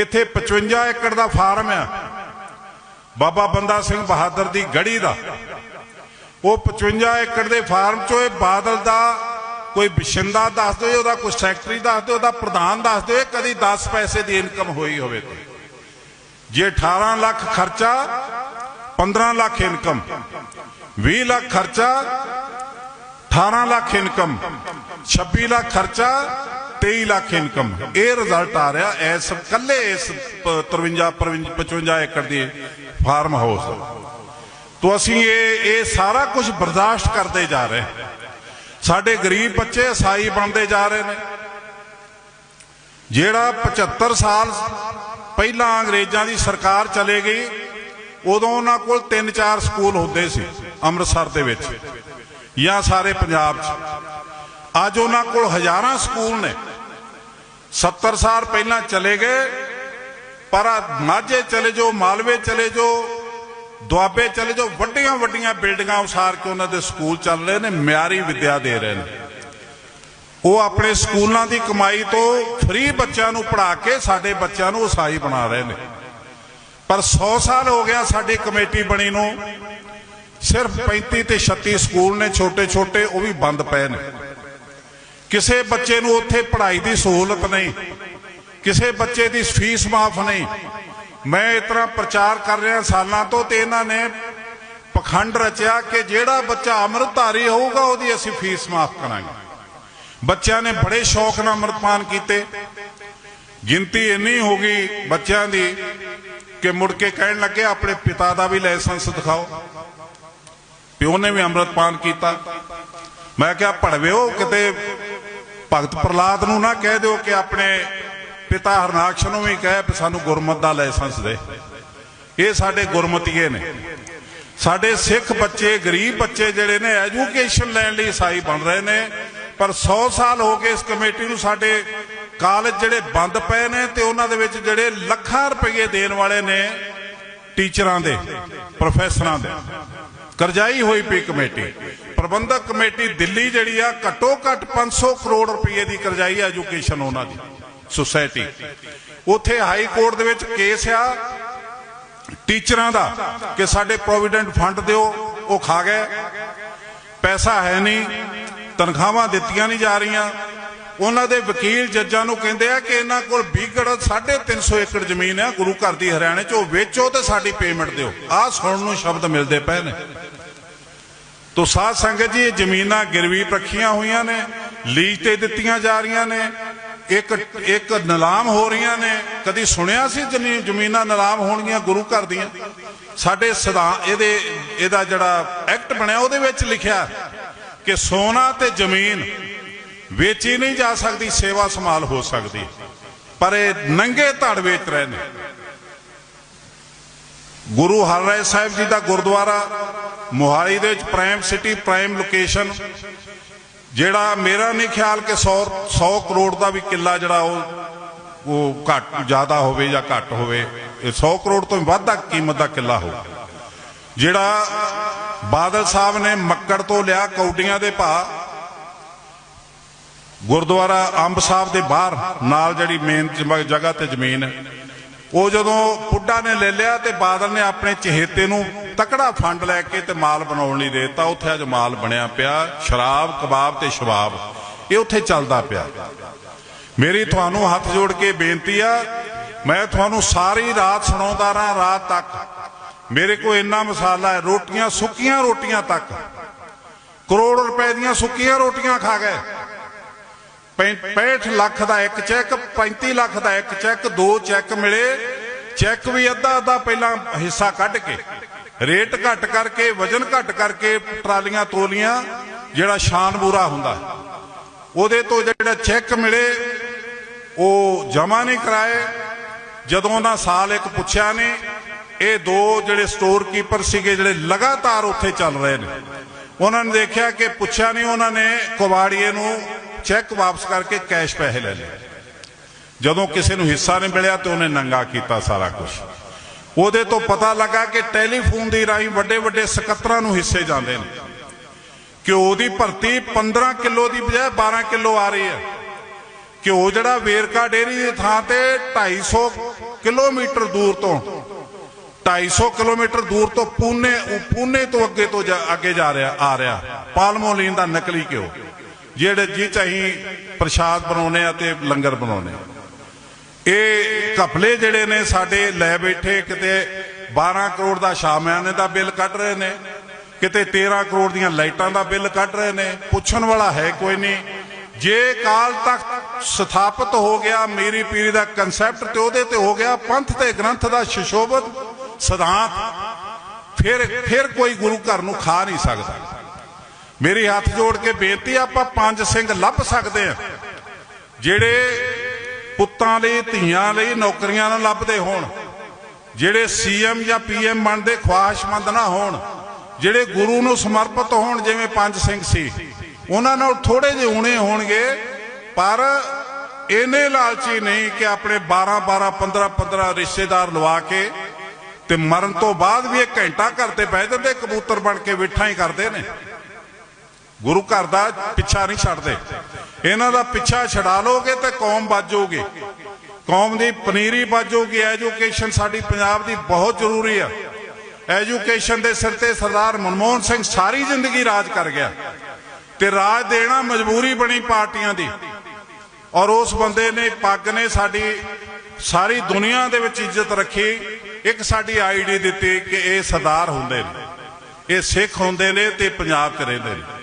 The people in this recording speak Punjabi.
ਇੱਥੇ 55 ਏਕੜ ਦਾ ਫਾਰਮ ਆ। ਬਾਬਾ ਬੰਦਾ ਸਿੰਘ ਬਹਾਦਰ ਦੀ ਗੜੀ ਦਾ। ਉਹ 55 ਏਕੜ ਦੇ ਫਾਰਮ ਚੋਂ ਇਹ ਬਾਦਲ ਦਾ ਕੋਈ ਬਿਸ਼ਿੰਦਾ ਦੱਸ ਦਿਓ, ਉਹਦਾ ਕੋਈ ਸੈਕਟਰੀ ਦੱਸ ਦਿਓ, ਉਹਦਾ ਪ੍ਰਧਾਨ ਦੱਸ ਦਿਓ ਕਦੀ 10 ਪੈਸੇ ਦੀ ਇਨਕਮ ਹੋਈ ਹੋਵੇ ਤੇ। ਜੇ 18 ਲੱਖ ਖਰਚਾ 15 ਲੱਖ ਇਨਕਮ। 20 ਲੱਖ ਖਰਚਾ 18 ਲੱਖ ਇਨਕਮ। 26 ਲੱਖ ਖਰਚਾ 23 ਲੱਖ ਇਨਕਮ। ਇਹ ਰਿਜ਼ਲਟ ਆ ਰਿਹਾ ਐਸ ਕੱਲੇ ਇਸ ਪ- 53 55 ਏਕੜ ਦੀ ਫਾਰਮ ਹਾਊਸ ਤੋਂ ਅਸੀਂ ਇਹ ਇਹ ਸਾਰਾ ਕੁਝ ਬਰਦਾਸ਼ਤ ਕਰਦੇ ਜਾ ਰਹੇ ਸਾਡੇ ਗਰੀਬ ਬੱਚੇ ਸਾਈ ਬਣਦੇ ਜਾ ਰਹੇ ਨੇ। ਜਿਹੜਾ 75 ਸਾਲ ਪਹਿਲਾਂ ਅੰਗਰੇਜ਼ਾਂ ਦੀ ਸਰਕਾਰ ਚਲੇ ਗਈ, ਉਦੋਂ ਉਹਨਾਂ ਕੋਲ 3-4 ਸਕੂਲ ਹੁੰਦੇ ਸੀ ਅੰਮ੍ਰਿਤਸਰ ਦੇ ਵਿੱਚ ਜਾਂ ਸਾਰੇ ਪੰਜਾਬ 'ਚ। ਅੱਜ ਉਹਨਾਂ ਕੋਲ ਹਜ਼ਾਰਾਂ ਸਕੂਲ ਨੇ। 70 ਸਾਲ ਪਹਿਲਾਂ ਚਲੇ ਗਏ, ਪਰ ਮਾਝੇ ਚਲੇ ਜਾਓ, ਮਾਲਵੇ ਚਲੇ ਜਾਓ, ਦੁਆਬੇ ਚਲੇ ਜਾਓ ਵੱਡੀਆਂ ਵੱਡੀਆਂ ਬਿਲਡਿੰਗਾਂ ਉਸਾਰ ਕੇ ਉਹਨਾਂ ਦੇ ਸਕੂਲ ਚੱਲ ਰਹੇ ਨੇ, ਮਿਆਰੀ ਵਿੱਦਿਆ ਦੇ ਰਹੇ ਨੇ। ਉਹ ਆਪਣੇ ਸਕੂਲਾਂ ਦੀ ਕਮਾਈ ਤੋਂ ਫ੍ਰੀ ਬੱਚਿਆਂ ਨੂੰ ਪੜ੍ਹਾ ਕੇ ਸਾਡੇ ਬੱਚਿਆਂ ਨੂੰ ਉਸਾਈ ਬਣਾ ਰਹੇ ਨੇ। ਪਰ 100 ਸਾਲ ਹੋ ਗਿਆ ਸਾਡੀ ਕਮੇਟੀ ਬਣੀ ਨੂੰ, ਸਿਰਫ 35 ਤੇ 36 ਸਕੂਲ ਨੇ ਛੋਟੇ ਛੋਟੇ ਉਹ ਵੀ ਬੰਦ ਪਏ ਨੇ। ਕਿਸੇ ਬੱਚੇ ਨੂੰ ਉੱਥੇ ਪੜ੍ਹਾਈ ਦੀ ਸਹੂਲਤ ਨਹੀਂ, ਕਿਸੇ ਬੱਚੇ ਦੀ ਫੀਸ ਮਾਫ ਨਹੀਂ। ਮੈਂ ਇਸ ਤਰ੍ਹਾਂ ਪ੍ਰਚਾਰ ਕਰ ਰਿਹਾ ਸਾਲਾਂ ਤੋਂ ਤੇ ਇਹਨਾਂ ਨੇ ਪਖੰਡ ਰਚਿਆ ਕਿ ਜਿਹੜਾ ਬੱਚਾ ਅੰਮ੍ਰਿਤਧਾਰੀ ਹੋਊਗਾ, ਉਹਦੀ ਅਸੀਂ ਫੀਸ ਮਾਫ ਕਰਾਂਗੇ। ਬੱਚਿਆਂ ਨੇ ਬੜੇ ਸ਼ੌਕ ਨਾਲ ਅੰਮ੍ਰਿਤਪਾਨ ਕੀਤੇ। ਗਿਣਤੀ ਇੰਨੀ ਹੋ ਗਈ ਬੱਚਿਆਂ ਦੀ ਕਿ ਮੁੜ ਕੇ ਕਹਿਣ ਲੱਗੇ, ਆਪਣੇ ਪਿਤਾ ਦਾ ਵੀ ਲਾਇਸੈਂਸ ਦਿਖਾਓ। ਪਿਓ ਨੇ ਵੀ ਅੰਮ੍ਰਿਤਪਾਨ ਕੀਤਾ। ਮੈਂ ਕਿਹਾ ਪੜਵਿਓ ਕਿਤੇ ਭਗਤ ਪ੍ਰਲਾਦ ਨੂੰ ਨਾ ਕਹਿ ਦਿਓ ਕਿ ਆਪਣੇ ਪਿਤਾ ਹਰਨਾਕਸ਼ ਨੂੰ ਵੀ ਕਹਿ ਵੀ ਸਾਨੂੰ ਗੁਰਮਤ ਦਾ ਲਾਇਸੈਂਸ ਦੇ। ਇਹ ਸਾਡੇ ਗੁਰਮਤੀਏ ਨੇ। ਸਾਡੇ ਸਿੱਖ ਬੱਚੇ, ਗਰੀਬ ਬੱਚੇ ਜਿਹੜੇ ਨੇ, ਐਜੂਕੇਸ਼ਨ ਲੈਣ ਲਈ ਸਾਈ ਬਣ ਰਹੇ ਨੇ, ਪਰ 100 ਸਾਲ ਹੋ ਗਏ ਇਸ ਕਮੇਟੀ ਨੂੰ ਸਾਡੇ ਕਾਲਜ ਜਿਹੜੇ ਬੰਦ ਪਏ ਨੇ ਤੇ ਉਹਨਾਂ ਦੇ ਵਿੱਚ ਜਿਹੜੇ ਲੱਖਾਂ ਰੁਪਏ ਦੇਣ ਵਾਲੇ ਨੇ ਟੀਚਰਾਂ ਦੇ, ਪ੍ਰੋਫੈਸਰਾਂ ਦੇ। ਕਰਜ਼ਾਈ ਹੋਈ ਪਈ ਕਮੇਟੀ। ਪ੍ਰਬੰਧਕ ਕਮੇਟੀ ਦਿੱਲੀ ਜਿਹੜੀ ਆ, ਘੱਟੋ ਘੱਟ 500 ਕਰੋੜ ਰੁਪਏ ਦੀ ਕਰਜ਼ਾਈ ਐਜੂਕੇਸ਼ਨ ਉਹਨਾਂ ਦੀ, ਸੁਸਾਇਟੀ। ਉਥੇ ਹਾਈ ਕੋਰਟ ਦੇ ਵਿੱਚ ਕੇਸ ਆ, ਟੀਚਰਾਂ ਦਾ, ਕਿ ਸਾਡੇ ਪ੍ਰੋਵੀਡੈਂਟ ਫੰਡ ਦਿਓ, ਉਹ ਖਾ ਗਏ। ਪੈਸਾ ਹੈ ਨਹੀਂ, ਤਨਖਾਹਾਂ ਦਿੱਤੀਆਂ ਨਹੀਂ ਜਾ ਰਹੀਆਂ। ਉਹਨਾਂ ਦੇ ਵਕੀਲ ਜੱਜਾਂ ਨੂੰ ਕਹਿੰਦੇ ਆ ਕਿ ਇਹਨਾਂ ਕੋਲ ਬੀਗੜ 350 ਏਕੜ ਜ਼ਮੀਨ ਹੈ ਗੁਰੂ ਘਰ ਦੀ ਹਰਿਆਣੇ ਚ ਉਹ ਵੇਚੋ ਤੇ ਸਾਡੀ ਪੇਮੈਂਟ ਦਿਓ। ਆਹ ਸੁਣਨ ਨੂੰ ਸ਼ਬਦ ਮਿਲਦੇ ਪਏ ਨੇ। ਤੋ ਸਾਧ ਸੰਗਤ ਜੀ, ਇਹ ਜ਼ਮੀਨਾਂ ਗਿਰਵੀ ਰੱਖੀਆਂ ਹੋਈਆਂ ਨੇ, ਲੀਜ਼ ਤੇ ਦਿੱਤੀਆਂ ਜਾ ਰਹੀਆਂ ਨੇ। ਇੱਕ ਇੱਕ ਨਿਲਾਮ ਹੋ ਰਹੀਆਂ ਨੇ। ਕਦੀ ਸੁਣਿਆ ਸੀ ਜ਼ਮੀਨਾਂ ਨਿਲਾਮ ਹੋਣਗੀਆਂ ਗੁਰੂ ਘਰ ਦੀਆਂ? ਸਾਡੇ ਸਦਾ ਇਹਦੇ, ਇਹਦਾ ਜਿਹੜਾ ਐਕਟ ਬਣਿਆ, ਉਹਦੇ ਵਿੱਚ ਲਿਖਿਆ ਕਿ ਸੋਨਾ ਤੇ ਜ਼ਮੀਨ ਵੇਚੀ ਨਹੀਂ ਜਾ ਸਕਦੀ, ਸੇਵਾ ਸੰਭਾਲ ਹੋ ਸਕਦੀ ਪਰ ਇਹ ਨੰਗੇ ਧੜ ਵੇਚ ਰਹੇ ਨੇ। ਗੁਰੂ ਹਰਰਾਏ ਸਾਹਿਬ ਜੀ ਦਾ ਗੁਰਦੁਆਰਾ ਮੋਹਾਲੀ ਦੇ ਵਿੱਚ, ਪ੍ਰਾਈਮ ਸਿਟੀ, ਪ੍ਰਾਈਮ ਲੋਕੇਸ਼ਨ, ਜਿਹੜਾ ਮੇਰਾ ਨਹੀਂ ਖਿਆਲ ਕਿ 100 100 ਕਰੋੜ ਦਾ ਵੀ ਕਿੱਲਾ ਜਿਹੜਾ ਉਹ ਉਹ ਘੱਟ, ਜ਼ਿਆਦਾ ਹੋਵੇ ਜਾਂ ਘੱਟ ਹੋਵੇ, ਇਹ 100 ਕਰੋੜ ਤੋਂ ਵੱਧ ਦਾ ਕੀਮਤ ਦਾ ਕਿੱਲਾ ਹੋ ਜਿਹੜਾ ਬਾਦਲ ਸਾਹਿਬ ਨੇ ਮੱਕੜ ਤੋਂ ਲਿਆ ਕੌਡੀਆਂ ਦੇ ਭਾਅ ਗੁਰਦੁਆਰਾ ਅੰਬ ਸਾਹਿਬ ਦੇ ਬਾਹਰ, ਨਾਲ ਜਿਹੜੀ ਮੇਨ ਜਗ੍ਹਾ ਤੇ ਜ਼ਮੀਨ ਹੈ। ਉਹ ਜਦੋਂ ਪੁੱਡਾ ਨੇ ਲੈ ਲਿਆ ਤੇ ਬਾਦਲ ਨੇ ਆਪਣੇ ਚਹੇਤੇ ਨੂੰ ਤਕੜਾ ਫੰਡ ਲੈ ਕੇ ਤੇ ਮਾਲ ਬਣਾਉਣ ਲਈ ਦੇਤਾ, ਉੱਥੇ ਅੱਜ ਮਾਲ ਬਣਿਆ ਪਿਆ, ਸ਼ਰਾਬ, ਕਬਾਬ ਤੇ ਸ਼ਵਾਬ ਇਹ ਉੱਥੇ ਚੱਲਦਾ ਪਿਆ। ਮੇਰੀ ਤੁਹਾਨੂੰ ਹੱਥ ਜੋੜ ਕੇ ਬੇਨਤੀ ਆ, ਮੈਂ ਤੁਹਾਨੂੰ ਸਾਰੀ ਰਾਤ ਸੁਣਾਉਂਦਾ ਰਹਾ, ਰਾਤ ਤੱਕ। ਮੇਰੇ ਕੋਲ ਇੰਨਾ ਮਸਾਲਾ ਹੈ, ਰੋਟੀਆਂ ਸੁੱਕੀਆਂ ਰੋਟੀਆਂ ਤੱਕ। ਕਰੋੜ ਰੁਪਏ ਦੀਆਂ ਸੁੱਕੀਆਂ ਰੋਟੀਆਂ ਖਾ ਗਏ। 65 ਲੱਖ ਦਾ ਇੱਕ ਚੈੱਕ 35 ਲੱਖ ਦਾ ਇੱਕ ਚੈੱਕ, ਦੋ ਚੈੱਕ ਮਿਲੇ। ਚੈੱਕ ਵੀ ਅੱਧਾ ਅੱਧਾ ਪਹਿਲਾਂ ਹਿੱਸਾ ਕੱਢ ਕੇ। ਰੇਟ ਘੱਟ ਕਰਕੇ, ਵਜ਼ਨ ਘੱਟ ਕਰਕੇ ਟਰਾਲੀਆਂ, ਤੋਲੀਆਂ, ਜਿਹੜਾ ਸ਼ਾਨ ਬੂਰਾ ਹੁੰਦਾ। ਉਹਦੇ ਤੋਂ ਜਿਹੜਾ ਚੈੱਕ ਮਿਲੇ, ਉਹ ਜਮਾ ਨਹੀਂ ਕਰਾਏ। ਜਦੋਂ ਉਹਨਾਂ ਸਾਲ ਇੱਕ ਪੁੱਛਿਆ ਨੇ ਇਹ ਦੋ ਜਿਹੜੇ ਸਟੋਰ ਕੀਪਰ ਸੀਗੇ, ਜਿਹੜੇ ਲਗਾਤਾਰ ਉੱਥੇ ਚੱਲ ਰਹੇ ਨੇ। ਉਹਨਾਂ ਨੇ ਦੇਖਿਆ ਕਿ ਪੁੱਛਿਆ ਨਹੀਂ ਉਹਨਾਂ ਨੇ ਕੁਵਾੜੀਏ ਨੂੰ ਚੈੱਕ ਵਾਪਸ ਕਰਕੇ ਕੈਸ਼ ਪੈਸੇ ਲੈ ਲਏ। ਜਦੋਂ ਕਿਸੇ ਨੂੰ ਹਿੱਸਾ ਨਹੀਂ ਮਿਲਿਆ ਤੇ ਉਹਨੇ ਨੰਗਾ ਕੀਤਾ ਸਾਰਾ ਕੁਝ ਉਹਦੇ ਤੋਂ ਪਤਾ ਲੱਗਾ ਕਿ ਟੈਲੀਫੋਨ ਦੀ ਰਾਹੀਂ ਵੱਡੇ ਵੱਡੇ ਸਕੱਤਰਾਂ ਨੂੰ ਹਿੱਸੇ ਜਾਂਦੇ ਨੇ। ਘਿਓ ਦੀ ਭਰਤੀ 15 ਕਿਲੋ ਦੀ ਬਜਾਏ 12 ਕਿਲੋ ਆ ਰਹੀ ਹੈ। ਘਿਓ ਜਿਹੜਾ ਵੇਰਕਾ ਡੇਰੀ ਦੀ ਥਾਂ ਤੇ 250 ਕਿਲੋਮੀਟਰ ਦੂਰ ਤੋਂ 250 ਕਿਲੋਮੀਟਰ ਦੂਰ ਤੋਂ ਪੂਨੇ ਪੂਨੇ ਤੋਂ ਅੱਗੇ ਤੋਂ ਅੱਗੇ ਜਾ ਰਿਹਾ, ਆ ਰਿਹਾ। ਪਾਲਮੋਲੀਨ ਦਾ ਨਕਲੀ ਘਿਓ। ਜਿਹੜੇ ਜੀ ਚਾਹੀਂ ਪ੍ਰਸ਼ਾਦ ਬਣਾਉਨੇ ਆ ਤੇ ਲੰਗਰ ਬਣਾਉਨੇ ਇਹ ਘਪਲੇ ਜਿਹੜੇ ਨੇ ਸਾਡੇ ਲੈ ਬੈਠੇ ਕਿਤੇ 12 ਕਰੋੜ ਦਾ ਸ਼ਾਮਿਆਨੇ ਦਾ ਬਿੱਲ ਕੱਢ ਰਹੇ ਨੇ, ਕਿਤੇ 13 ਕਰੋੜ ਦੀਆਂ ਲਾਈਟਾਂ ਦਾ ਬਿੱਲ ਕੱਢ ਰਹੇ ਨੇ, ਪੁੱਛਣ ਵਾਲਾ ਹੈ ਕੋਈ ਨਹੀਂ। ਜੇ ਕਾਲ ਤਖ਼ਤ ਸਥਾਪਿਤ ਹੋ ਗਿਆ, ਮੇਰੀ ਪੀਰੀ ਦਾ ਕਨਸੈਪਟ ਤੇ ਉਹਦੇ ਤੇ ਹੋ ਗਿਆ, ਪੰਥ ਤੇ ਗ੍ਰੰਥ ਦਾ ਸ਼ਿਸ਼ੋਭਤ ਸਿਧਾਂਤ, ਫਿਰ ਫਿਰ ਕੋਈ ਗੁਰੂ ਘਰ ਨੂੰ ਖਾ ਨਹੀਂ ਸਕਦਾ। ਮੇਰੀ ਹੱਥ ਜੋੜ ਕੇ ਬੇਨਤੀ ਆਪਾਂ ਪੰਜ ਸਿੰਘ ਲੱਭ ਸਕਦੇ ਆ। ਜਿਹੜੇ ਪੁੱਤਾਂ ਲਈ, ਧੀਆਂ ਲਈ ਨੌਕਰੀਆਂ ਨਾ ਲੱਭਦੇ ਹੋਣ, ਜਿਹੜੇ ਸੀਐਮ ਜਾਂ ਪੀਐਮ ਬਣਦੇ ਖੁਆਇਸ਼ਮੰਦ ਨਾ ਹੋਣ, ਜਿਹੜੇ ਗੁਰੂ ਨੂੰ ਸਮਰਪਿਤ ਹੋਣ, ਜਿਵੇਂ ਪੰਜ ਸਿੰਘ ਸੀ, ਉਹਨਾਂ ਨਾਲ ਥੋੜੇ ਜਿਹੇ ਉਣੇ ਹੋਣਗੇ, ਪਰ ਇਹਨੇ ਲਾਲਚੀ ਨਹੀਂ ਕਿ ਆਪਣੇ 12 12 15 15 ਰਿਸ਼ਤੇਦਾਰ ਲਵਾ ਕੇ ਤੇ ਮਰਨ ਤੋਂ ਬਾਅਦ ਵੀ ਇਹ ਘੰਟਾ ਘਰ ਤੇ ਬਹਿ ਜਾਂਦੇ, ਕਬੂਤਰ ਬਣ ਕੇ ਵਿਠਾ ਹੀ ਕਰਦੇ ਨੇ। ਗੁਰੂ ਘਰ ਦਾ ਪਿੱਛਾ ਨਹੀਂ ਛੱਡਦੇ। ਇਹਨਾਂ ਦਾ ਪਿੱਛਾ ਛਡਾ ਲੋਗੇ ਤੇ ਕੌਮ ਬਾਜੋਗੀ ਕੌਮ ਦੀ ਪਨੀਰੀ ਬਾਜੋਗੀ ਐਜੂਕੇਸ਼ਨ ਸਾਡੀ ਪੰਜਾਬ ਦੀ ਬਹੁਤ ਜ਼ਰੂਰੀ ਆ। ਐਜੂਕੇਸ਼ਨ ਦੇ ਸਿਰ ਤੇ ਸਰਦਾਰ ਮਨਮੋਹਨ ਸਿੰਘ ਸਾਰੀ ਜ਼ਿੰਦਗੀ ਰਾਜ ਕਰ ਗਿਆ। ਤੇ ਰਾਜ ਦੇਣਾ ਮਜਬੂਰੀ ਬਣੀ ਪਾਰਟੀਆਂ ਦੀ। ਔਰ ਉਸ ਬੰਦੇ ਨੇ, ਪੱਗ ਨੇ ਸਾਡੀ ਸਾਰੀ ਦੁਨੀਆ ਦੇ ਵਿੱਚ ਇੱਜ਼ਤ ਰੱਖੀ। ਇੱਕ ਸਾਡੀ ਆਈਡੀ ਦਿੱਤੀ ਕਿ ਇਹ ਸਰਦਾਰ ਹੁੰਦੇ ਨੇ। ਇਹ ਸਿੱਖ ਹੁੰਦੇ ਨੇ ਤੇ ਪੰਜਾਬ 'ਚ ਰਹਿੰਦੇ ਨੇ।